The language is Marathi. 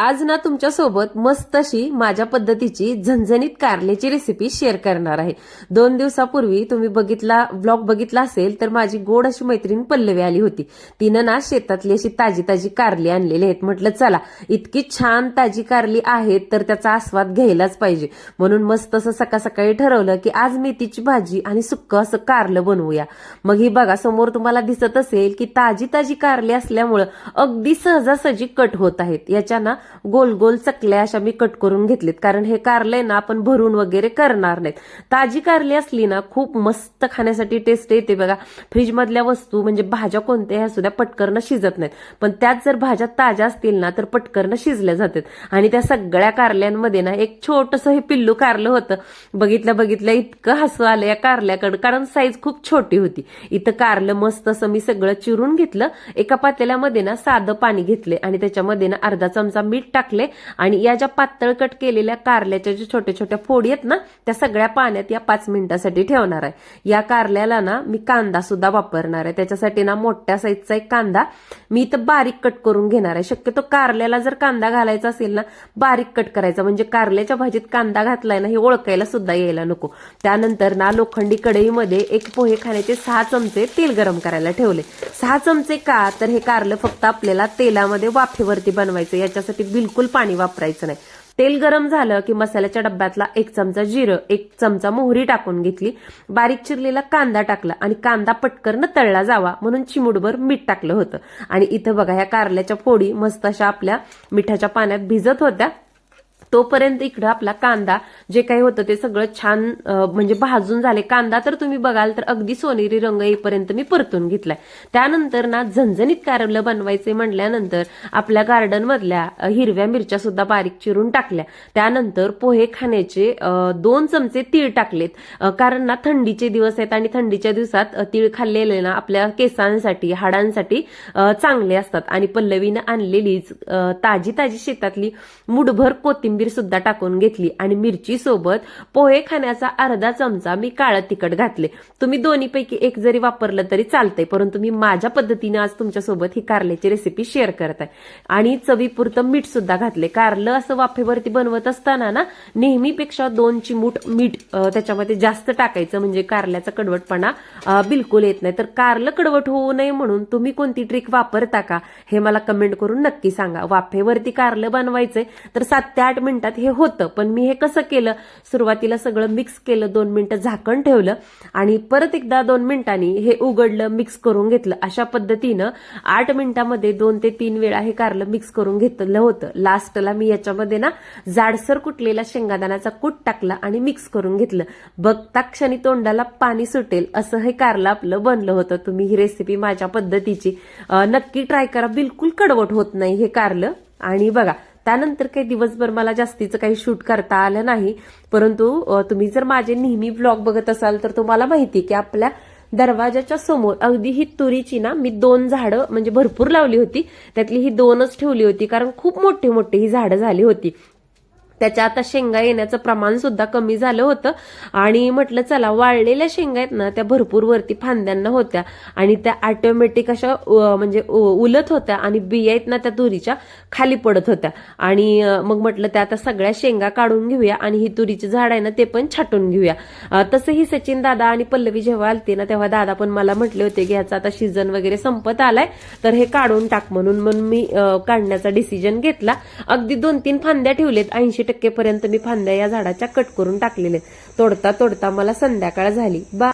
आज ना तुमच्यासोबत मस्त अशी माझ्या पद्धतीची झणझणीत कारल्याची रेसिपी शेअर करणार आहे. दोन दिवसापूर्वी तुम्ही बघितला ब्लॉग बघितला असेल तर माझी गोड अशी मैत्रीण पल्लवी आली होती. तिनं ना शेतातली अशी ताजी ताजी कारली आणलेली आहेत. म्हटलं चला इतकी छान ताजी कारली आहेत तर त्याचा आस्वाद घ्यायलाच पाहिजे. म्हणून मस्त असं सकाळ सकाळी ठरवलं की आज मेथीची भाजी आणि सुक्क असं कारलं बनवूया. मग ही बघा समोर तुम्हाला दिसत असेल की ताजी ताजी कारली असल्यामुळं अगदी सहजासहजी कट होत आहेत. याच्या ना गोल गोल चकल्या अशा मी कट करून घेतलेत. कारण हे कारले ना आपण भरून वगैरे करणार नाहीत. ताजी कारली असली ना खूप मस्त खाण्यासाठी टेस्ट येते बघा. फ्रीज मधल्या वस्तू म्हणजे भाज्या कोणत्या ह्या सुद्धा पटकरनं शिजत नाहीत. पण त्यात जर भाज्या ताज्या असतील ना तर पटकरनं शिजल्या जातात. आणि त्या सगळ्या कारल्यांमध्ये ना एक छोटस हे पिल्लू कारलं होतं. बघितलं बघितलं इतकं हसू आलं या कारल्याकडं. कारण साईज खूप छोटी होती. इथं कारलं मस्त असं मी सगळं चिरून घेतलं. एका पातेल्यामध्ये ना साधं पाणी घेतले. आणि त्याच्यामध्ये ना अर्धा चमचा मीठ टाकले आणि या ज्या पातळ कट केलेल्या कारल्याच्या ज्या छोट्या छोट्या फोडी आहेत ना त्या सगळ्या पाण्यात या पाच मिनिटासाठी ठेवणार आहे. या कारल्याला ना मी कांदा सुद्धा वापरणार आहे. त्याच्यासाठी ना मोठ्या साईजचा एक कांदा मी इथं बारीक कट करून घेणार आहे. शक्यतो कारल्याला जर कांदा घालायचा असेल ना बारीक कट करायचा. म्हणजे कारल्याच्या भाजीत कांदा घातलाय ना हे ओळखायला सुद्धा यायला नको. त्यानंतर ना लोखंडी कढईमध्ये एक पोहे खाण्याचे सहा चमचे तेल गरम करायला ठेवले. सहा चमचे का? तर हे कारलं फक्त आपल्याला तेलामध्ये वाफेवरती बनवायचं. याच्यासाठी बिलकुल पाणी वापरायचं नाही. तेल गरम झालं की मसाल्याच्या डब्यातला एक चमचा जिरं एक चमचा मोहरी टाकून घेतली. बारीक चिरलेला कांदा टाकला आणि कांदा पटकन तळला जावा म्हणून चिमुडभर मीठ टाकलं होतं. आणि इथं बघा ह्या कारल्याच्या फोडी मस्त अशा आपल्या मिठाच्या पाण्यात भिजत होत्या. तोपर्यंत इकडं आपला कांदा जे काही होतं ते सगळं छान म्हणजे भाजून झाले. कांदा तर तुम्ही बघाल तर अगदी सोनेरी रंग येईपर्यंत मी परतून घेतलाय. त्यानंतर ना झणझणीत कारलं बनवायचे म्हटल्यानंतर आपल्या गार्डन मधल्या हिरव्या मिरच्या सुद्धा बारीक चिरून टाकल्या. त्यानंतर पोहे खाण्याचे दोन चमचे तीळ टाकलेत. कारण ना थंडीचे दिवस आहेत आणि थंडीच्या दिवसात तीळ खाल्लेले ना आपल्या केसांसाठी हाडांसाठी चांगले असतात. आणि पल्लवीनं आणलेलीच ताजी ताजी शेतातली मुठभर कोथिंबीर सुद्धा टाकून घेतली आणि मिरची सोबत पोहे खाण्याचा अर्धा चमचा मी काळं तिखट घातले. तुम्ही दोन्हीपैकी एक जरी वापरलं तरी चालतंय परंतु मी माझ्या पद्धतीने आज तुमच्यासोबत ही कारल्याची रेसिपी शेअर करत आहे. आणि चवीपुरतं मीठ सुद्धा घातले. कारलं असं वाफेवरती बनवत असताना ना नेहमीपेक्षा दोन चिमूट मीठ त्याच्यामध्ये जास्त टाकायचं म्हणजे कारल्याचा कडवटपणा बिलकुल येत नाही. तर कारलं कडवट होऊ नये म्हणून तुम्ही कोणती ट्रिक वापरता का हे मला कमेंट करून नक्की सांगा. वाफेवरती कारलं बनवायचंय तर सात ते आठ मिनिटात हे होतं. पण मी हे कसं केलं? सुरुवातीला सगळं मिक्स केलं दोन मिनिटं झाकण ठेवलं आणि परत एकदा दोन मिनिटांनी हे उघडलं मिक्स करून घेतलं. अशा पद्धतीनं आठ मिनिटामध्ये दोन ते तीन वेळा हे कारलं मिक्स करून घेतलं होतं. लास्टला मी याच्यामध्ये ना जाडसर कुटलेला शेंगादाण्याचा कूट टाकला आणि मिक्स करून घेतलं. बघता क्षणी तोंडाला पाणी सुटेल असं हे कारलं आपलं बनलं होतं. तुम्ही ही रेसिपी माझ्या पद्धतीची नक्की ट्राय करा. बिलकुल कडवट होत नाही हे कारलं. आणि बघा त्यानंतर काही दिवसभर मला जास्तीचं काही शूट करता आलं नाही. परंतु तुम्ही जर माझे नेहमी ब्लॉग बघत असाल तर तुम्हाला माहिती की आपल्या दरवाजाच्या समोर अगदी ही तुरीची ना मी दोन झाडं म्हणजे भरपूर लावली होती. त्यातली ही दोनच ठेवली होती कारण खूप मोठी मोठी ही झाडं झाली होती. त्याच्या आता शेंगा येण्याचं प्रमाण सुद्धा कमी झालं होतं. आणि म्हटलं चला वाळलेल्या शेंगा आहेत ना त्या भरपूर वरती फांद्यांना होत्या. आणि त्या ऑटोमॅटिक अशा म्हणजे उ- उलत होत्या आणि बिया आहेत ना त्या तुरीच्या खाली पडत होत्या. आणि मग म्हटलं त्या आता सगळ्या शेंगा काढून घेऊया आणि ही तुरीची झाड आहे ना ते पण छाटून घेऊया. तसंही सचिन दादा आणि पल्लवी जेव्हा आलते ना तेव्हा दादा पण मला म्हटले होते की ह्याचा आता सीझन वगैरे संपत आलाय तर हे काढून टाक म्हणून मग मी काढण्याचा डिसिजन घेतला. अगदी दोन तीन फांद्या ठेवलेत ऐंशी टक्केपर्यंत मी फांद्या या झाडाच्या कट करून टाकलेले. तोडता तोडता मला संध्याकाळ झाली. बा